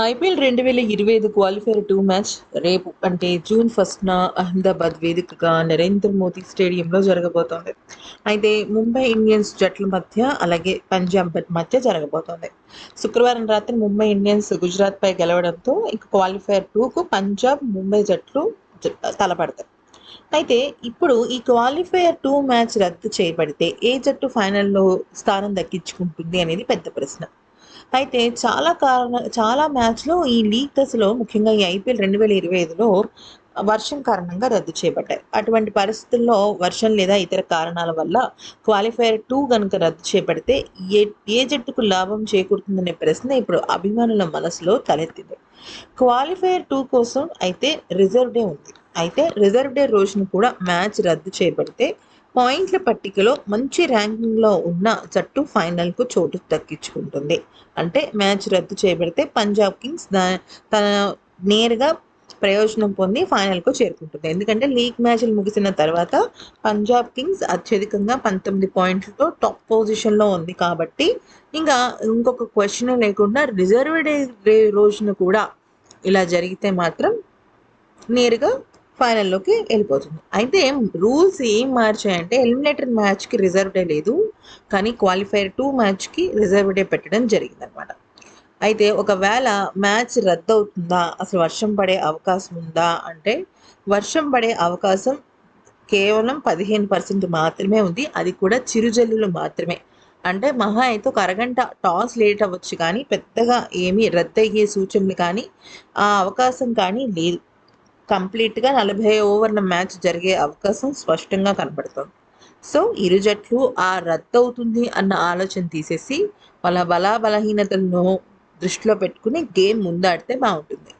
IPL రెండు వేల ఇరవై ఐదు క్వాలిఫైర్ టూ మ్యాచ్ రేపు అంటే జూన్ ఫస్ట్న అహ్మదాబాద్ వేదికగా నరేంద్ర మోదీ స్టేడియంలో జరగబోతోంది. అయితే ముంబై ఇండియన్స్ జట్ల మధ్య అలాగే పంజాబ్ మధ్య జరగబోతోంది. శుక్రవారం రాత్రి ముంబై ఇండియన్స్ గుజరాత్పై గెలవడంతో ఇక క్వాలిఫైర్ టూకు పంజాబ్ ముంబై జట్లు తలపడతాయి. అయితే ఇప్పుడు ఈ క్వాలిఫైయర్ టూ మ్యాచ్ రద్దు చేయబడితే ఏ జట్టు ఫైనల్లో స్థానం దక్కించుకుంటుంది అనేది పెద్ద ప్రశ్న. అయితే చాలా కారణ చాలా మ్యాచ్లు ఈ లీగ్ దశలో ముఖ్యంగా ఈ ఐపీఎల్ రెండు వేల ఇరవై ఐదులో వర్షం కారణంగా రద్దు చేయబడ్డాయి అటువంటి పరిస్థితుల్లో వర్షం లేదా ఇతర కారణాల వల్ల క్వాలిఫైయర్ టూ కనుక రద్దు చేయబడితే ఏ ఏ జట్టుకు లాభం చేకూరుతుందనే ప్రశ్న ఇప్పుడు అభిమానుల మనసులో తలెత్తింది. క్వాలిఫైయర్ టూ కోసం అయితే రిజర్వ్ డే ఉంది. అయితే రిజర్వ్ డే రోజున కూడా మ్యాచ్ రద్దు చేయబడితే పాయింట్ల పట్టికలో మంచి ర్యాంకింగ్లో ఉన్న జట్టు ఫైనల్కు చోటు దక్కించుకుంటుంది. అంటే మ్యాచ్ రద్దు చేయబడితే పంజాబ్ కింగ్స్ దా- తన నేరుగా ప్రయోజనం పొంది ఫైనల్కు చేరుకుంటుంది. ఎందుకంటే లీగ్ మ్యాచ్లు ముగిసిన తర్వాత పంజాబ్ కింగ్స్ అత్యధికంగా పంతొమ్మిది పాయింట్లతో టాప్ పొజిషన్లో ఉంది కాబట్టి ఇంకా ఇంకొక క్వశ్చన్ లేకుండా రిజర్వ్ డే రోజున కూడా ఇలా జరిగితే మాత్రం నేరుగా ఫైనల్లోకి వెళ్ళిపోతుంది. అయితే రూల్స్ ఏం మార్చాయంటే ఎలిమినేటర్ మ్యాచ్కి రిజర్వ్ డే లేదు. కానీ క్వాలిఫైర్ టూ మ్యాచ్కి రిజర్వ్ డే పెట్టడం జరిగిందనమాట అయితే ఒకవేళ మ్యాచ్ రద్దు అవుతుందా అసలు వర్షం పడే అవకాశం ఉందా? అంటే వర్షం పడే అవకాశం కేవలం పదిహేను పర్సెంట్ మాత్రమే ఉంది. అది కూడా చిరుజల్లులు మాత్రమే. అంటే మహా అయితే ఒక అరగంట టాస్ లేట్ అవ్వచ్చు కానీ పెద్దగా ఏమీ రద్దయ్యే సూచనలు కానీ ఆ అవకాశం కానీ లేదు. కంప్లీట్గా నలభై ఓవర్ల మ్యాచ్ జరిగే అవకాశం స్పష్టంగా కనబడుతుంది సో ఇరు జట్లు ఆ రద్దు అవుతుంది అన్న ఆలోచన తీసేసి వాళ్ళ బలా బలహీనతలను దృష్టిలో పెట్టుకుని గేమ్ ముందాడితే బాగుంటుంది.